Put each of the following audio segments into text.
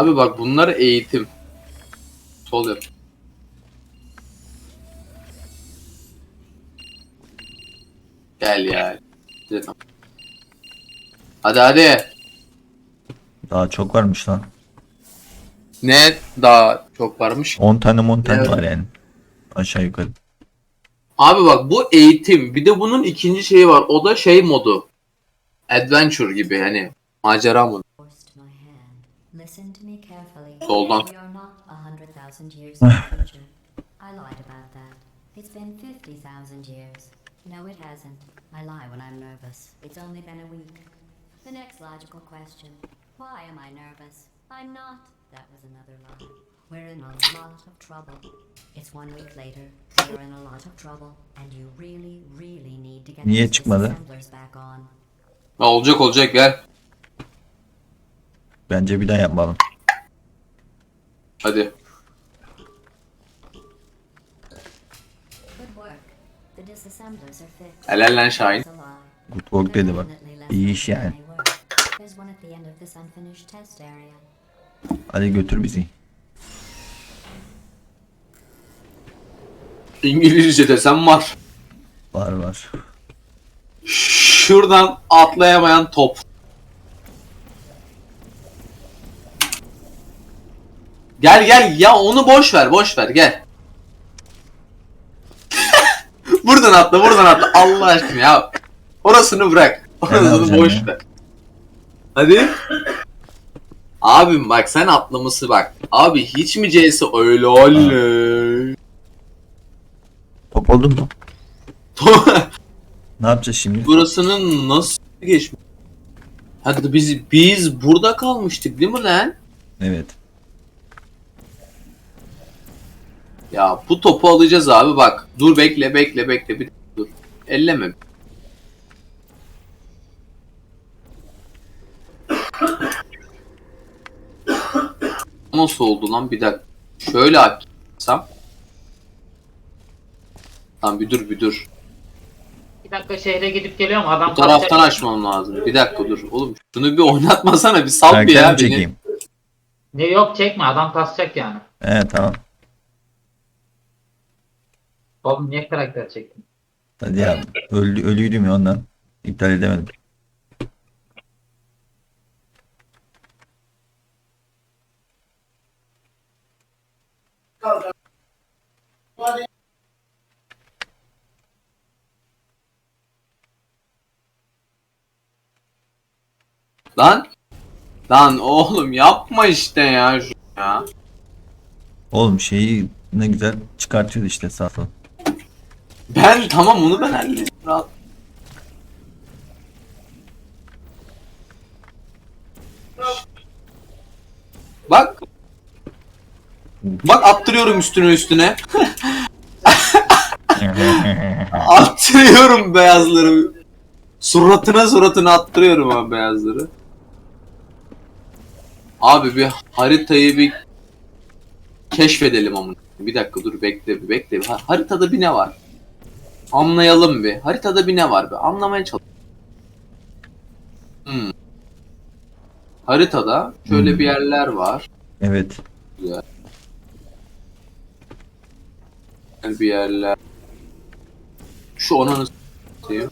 Abi bak bunlar eğitim. Sol yap. Gel ya. Hadi hadi. Daha çok varmış lan. Ne daha çok varmış? 10 tane 10 tane Evet. var yani. Aşağı yukarı. Abi bak bu eğitim. Bir de bunun ikinci şeyi var. O da şey modu. Adventure gibi hani macera modu. Listen to me carefully. Soldan. We are not a hundred thousand years in the future. I lied about that. It's been fifty thousand years. No, it hasn't. I lie when I'm nervous. It's only been a week. The next logical question: Why am I nervous? I'm not. That was another lie. We're in a lot of trouble. It's one week later. We're in a lot of trouble, and you really, really need to get Niye these çıkmadı? disassemblers back on. Ha, olacak olacak gel. Bence bir daha yapmalım. Hadi. Helal lan Şahin. Good work dedi bak. İyi iş yani. Hadi götür bizi. İngilizce desem var. Var var. Şuradan atlayamayan top. Gel gel ya onu boş ver boş ver gel. buradan atla buradan atla Allah aşkına ya. Orasını bırak. Orasını boş ver. Hadi. Abim bak sen atlaması bak. Abi hiç mi C'si öyle öyle. Top oldun mu? Ne yapacağız şimdi? Burasının nasıl geçmiş? Hadi biz biz burada kalmıştık değil mi lan? Evet. Ya bu topu alacağız abi bak. Dur bekle bekle bekle bir dur. Elleme. Nasıl oldu lan bir dakika. Şöyle açsam. Tamam bir dur bir dur. Bir dakika şehre gidip geliyorum adam Bu taraftan açmam lazım. Bir dakika dur. Oğlum şunu bir oynatmasana bir sal bir ya mi beni. çekeyim? Ne yok çekme adam kasacak yani. Evet tamam. Oğlum niye karakter çektin? Hadi ya. Ölü, ölüydüm ya ondan. İptal edemedim. Lan. Lan oğlum yapma işte ya şu ya. Oğlum şeyi ne güzel çıkartıyoruz işte sağ sol. Ben tamam onu ben halledeceğim. Rahat. Bak. Bak attırıyorum üstüne üstüne. attırıyorum beyazları. Suratına suratına attırıyorum abi beyazları. Abi bir haritayı bir keşfedelim ama. Bir dakika dur bekle bir bekle. Ha- haritada bir ne var? Anlayalım bir. Haritada bir ne var bir. Anlamaya çalış. Hmm. Haritada şöyle Hmm. bir yerler var. evet. Güzel. Bir yerler. Şu ananı s**eyim.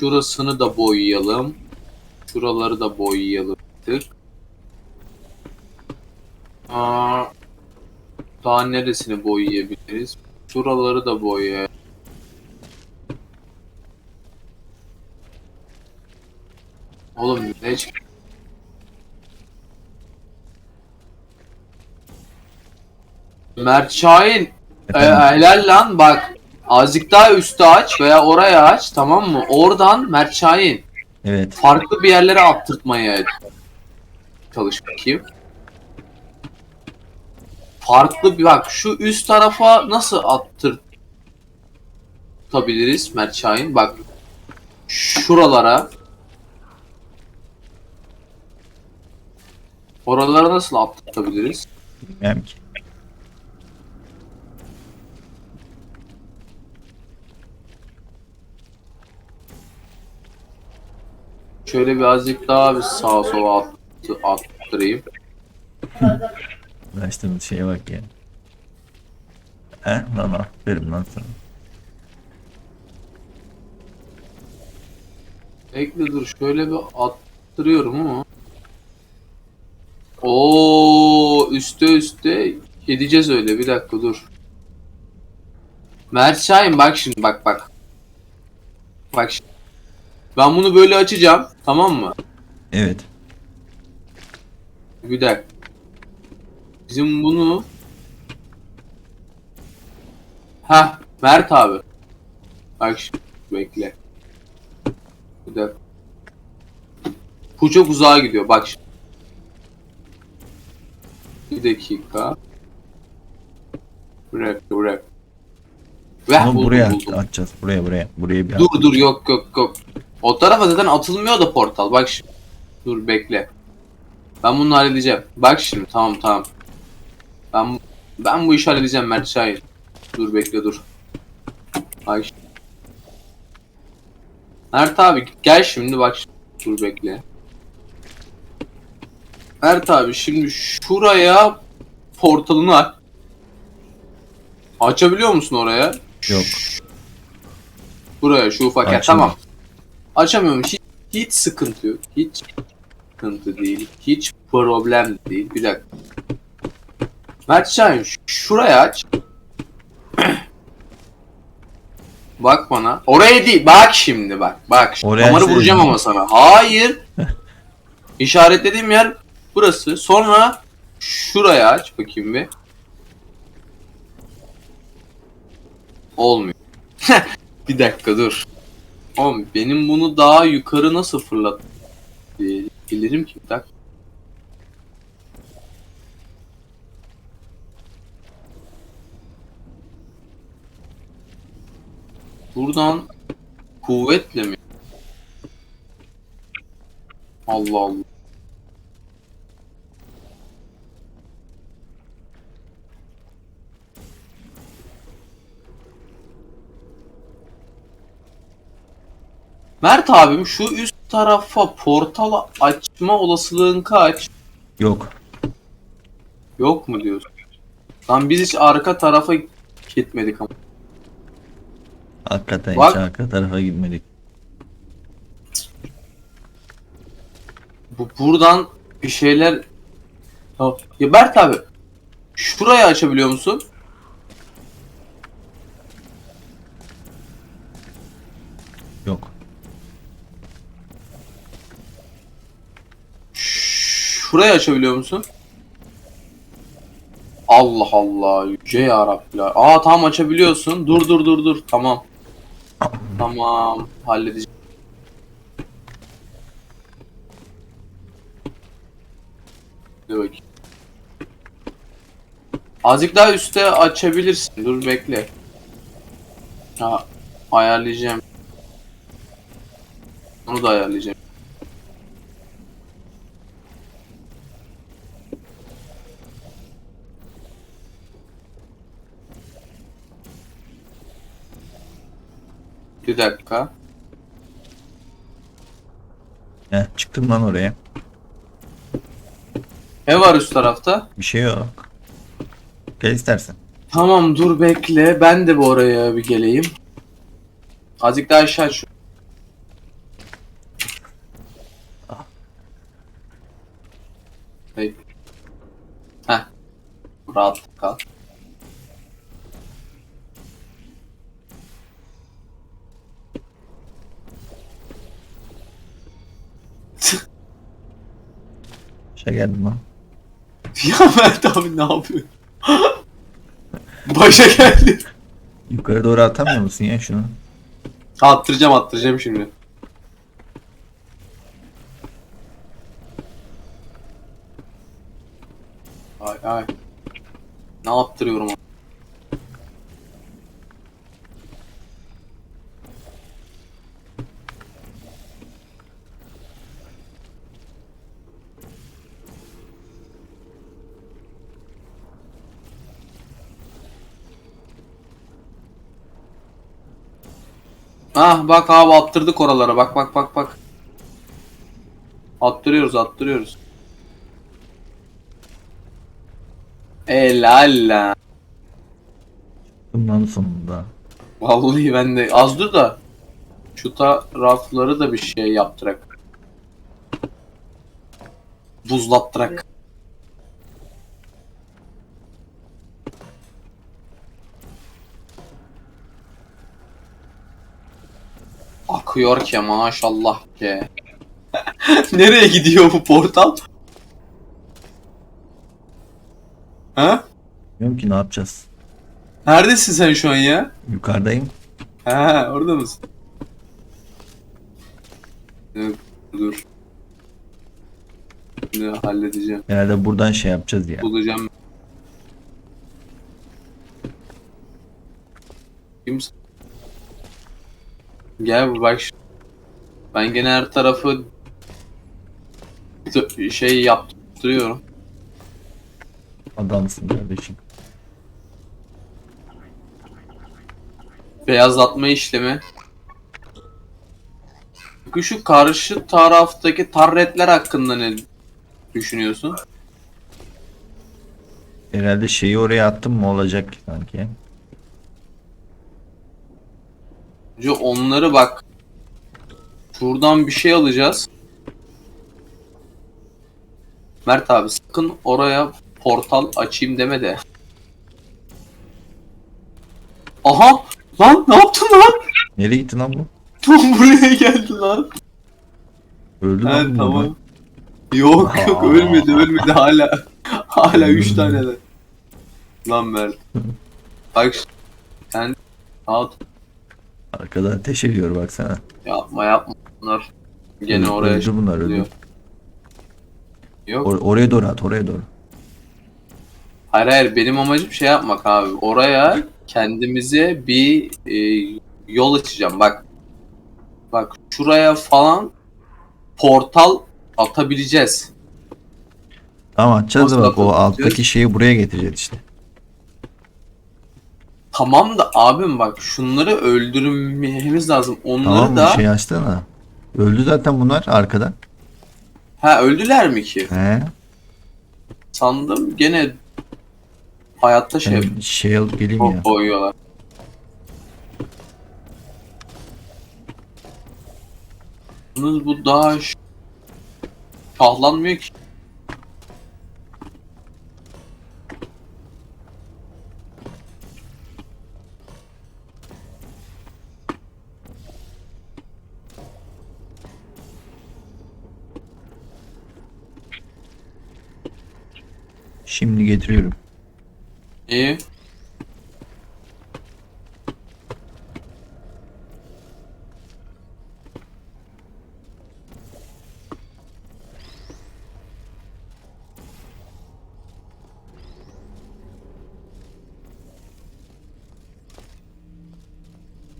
Şurasını da boyayalım. Şuraları da boyayalım. Tık. Aa, daha neresini boyayabiliriz? Şuraları da boyayalım. Oğlum ne Mert Şahin e, helal lan bak azıcık daha üstü aç veya oraya aç tamam mı? Oradan Mert Şahin Evet. farklı bir yerlere attırtmaya çalış bakayım. Farklı bir bak şu üst tarafa nasıl attırtabiliriz Mert Şahin? Bak şuralara Oralara nasıl attırtabiliriz? Bilmiyorum ki. Şöyle bir azıcık daha bir sağa sola attı, attırayım. Uğraştığımız şeye bak ya. He lan aferin lan sana. Bekle dur şöyle bir attırıyorum ama. Oo üstte üstte gideceğiz öyle bir dakika dur. Mert Şahin bak şimdi bak bak. Bak şimdi. Ben bunu böyle açacağım tamam mı? Evet. Bir dakika. Bizim bunu Ha Mert abi. Bak şimdi bekle. Bir dakika. Bu çok uzağa gidiyor bak şimdi. Bir dakika. Bırak bırak. Ve Ama buldum, buraya buldum. atacağız. Buraya buraya. Buraya bir Dur dur yok yok yok. O tarafa zaten atılmıyor da portal. Bak şimdi. Dur bekle. Ben bunu halledeceğim. Bak şimdi tamam tamam. Ben ben bu işi halledeceğim Mert Şahin. Dur bekle dur. Bak şimdi. Mert abi gel şimdi bak şimdi. Dur bekle. Mert abi şimdi şuraya portalını aç. Açabiliyor musun oraya? Yok. Buraya şu ufak yer. Tamam. Açamıyorum. Hiç, hiç sıkıntı yok. Hiç sıkıntı değil. Hiç problem değil. Bir dakika. Mert Şahin şuraya aç. bak bana. Oraya değil. Bak şimdi bak. Bak. Oraya Damarı açsaydın. vuracağım ama sana. Hayır. İşaretlediğim yer burası. Sonra şuraya aç bakayım bir. Olmuyor. bir dakika dur. Oğlum benim bunu daha yukarı nasıl fırlat bilirim ki bir dakika. Buradan kuvvetle mi? Allah Allah. Mert abim şu üst tarafa portal açma olasılığın kaç? Yok. Yok mu diyorsun? Lan biz hiç arka tarafa gitmedik ama. Hakikaten Bak. hiç arka tarafa gitmedik. Bu buradan bir şeyler... Ya Mert abi. Şurayı açabiliyor musun? Yok. Şurayı açabiliyor musun? Allah Allah. Yüce yarabbiler. Aa tamam açabiliyorsun. Dur dur dur dur. Tamam. Tamam. Halledeceğim. Dur. Azıcık daha üste açabilirsin. Dur bekle. Ha, ayarlayacağım. Onu da ayarlayacağım. Bir dakika. Heh, çıktım lan oraya. Ne var üst tarafta? Bir şey yok. Gel istersen. Tamam dur bekle. Ben de bu oraya bir geleyim. Azıcık daha aşağı şu. Hey. Heh. Rahat kal. Şey geldim lan. ya Mert abi ne yapıyorsun? Başa geldi. Yukarı doğru atamıyor musun ya şunu? Attıracağım attıracağım şimdi. Ay ay. Ne attırıyorum Ah bak abi attırdık oralara bak bak bak bak. Attırıyoruz attırıyoruz. Helal lan. Bundan sonunda. Vallahi ben de az dur da şu tarafları da bir şey yaptırak. Buzlattırak. Akıyor ki maşallah ki. Nereye gidiyor bu portal? Ha? Bilmiyorum ki ne yapacağız. Neredesin sen şu an ya? Yukarıdayım. Ha, orada mısın? Dur, dur. Şimdi halledeceğim. Herhalde buradan şey yapacağız ya. Bulacağım. Kimsin? Gel bak. Ben gene her tarafı şey yaptırıyorum. Adamsın kardeşim. Beyazlatma işlemi. Peki şu karşı taraftaki tarretler hakkında ne düşünüyorsun? Herhalde şeyi oraya attım mı olacak sanki. Önce onları bak. Şuradan bir şey alacağız. Mert abi sakın oraya portal açayım deme de. Aha! Lan ne yaptın lan? Nereye gitti lan bu? Tam buraya geldi lan. Öldü Evet lan bu tamam. baba. Yok yok ölmedi ölmedi hala. Hala 3 tane de. Lan Mert. Bak sen rahat Arkadan ateş ediyor baksana. yapma yapma bunlar. Gene Öldü- oraya öldü bunlar, öldü. Yok. Or- oraya doğru at oraya doğru. Hayır hayır benim amacım şey yapmak abi. Oraya kendimize bir e, yol açacağım. Bak. Bak şuraya falan portal atabileceğiz. Tamam atacağız bak o alttaki şeyi buraya getireceğiz işte. Tamam da abim bak şunları öldürmemiz lazım. Onları Tamam mı? da Şey açsana. Öldü zaten bunlar arkadan. ha öldüler mi ki? He. Sandım gene hayatta şey Ben şey alıp geleyim ya. boyuyorlar. Yalnız bu daha ş- şahlanmıyor ki. Şimdi getiriyorum. İyi.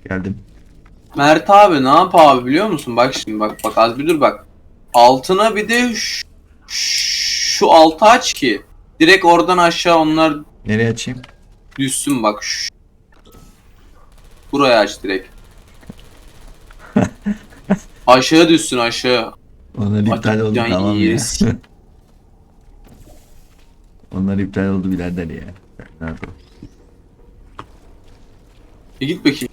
Geldim. Mert abi ne yap abi biliyor musun? Bak şimdi bak bak az bir dur bak. Altına bir de ş- şu altı aç ki direkt oradan aşağı onlar Nereye açayım? düşsün bak. Ş- Buraya aç direkt. aşağı düşsün aşağı. Onlar iptal oldu Açacaksın tamam ya. yeriz. Onlar iptal oldu birader ya. Nerede? E git bakayım.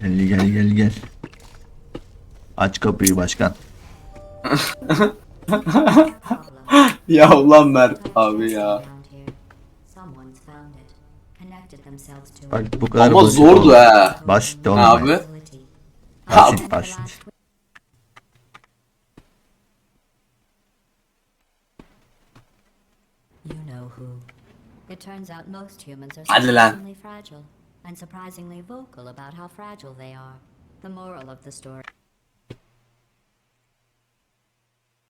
Gel gel gel gel. Aç kapıyı başkan. Ya ulan Mert abi ya. Bak bu kadar Ama basit zordu oğlum. ha. Basit oğlum. abi? Basit basit. It turns out most humans are surprisingly fragile and surprisingly vocal about how fragile they are. The moral of the story